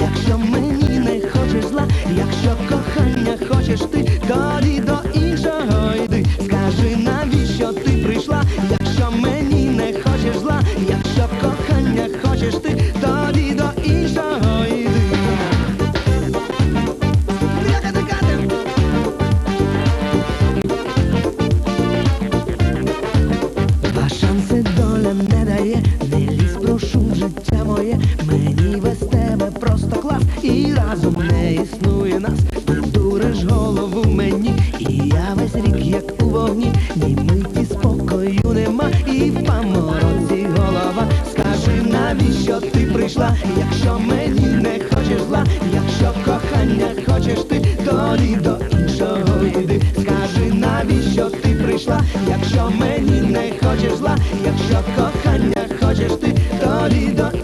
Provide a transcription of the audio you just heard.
якщо мені не хочеш зла, якщо кохання хочеш ти, тоді до іншого йди. Скажи, навіщо ти прийшла, якщо мені не хочеш зла, якщо кохання хочеш ти, тоді до іншого йди. Два шанси доля не дає, не лізь, прошу життя моє, мені і разом не існує нас, ти дуриш голову мені, і я весь рік як у вогні, ні миті спокою нема, і в помороці голова. Скажи, навіщо ти прийшла, якщо мені не хочеш зла, якщо кохання хочеш ти, тоді до іншого йди. Скажи, навіщо ти прийшла, якщо мені не хочеш зла, якщо кохання хочеш ти, тоді до іншого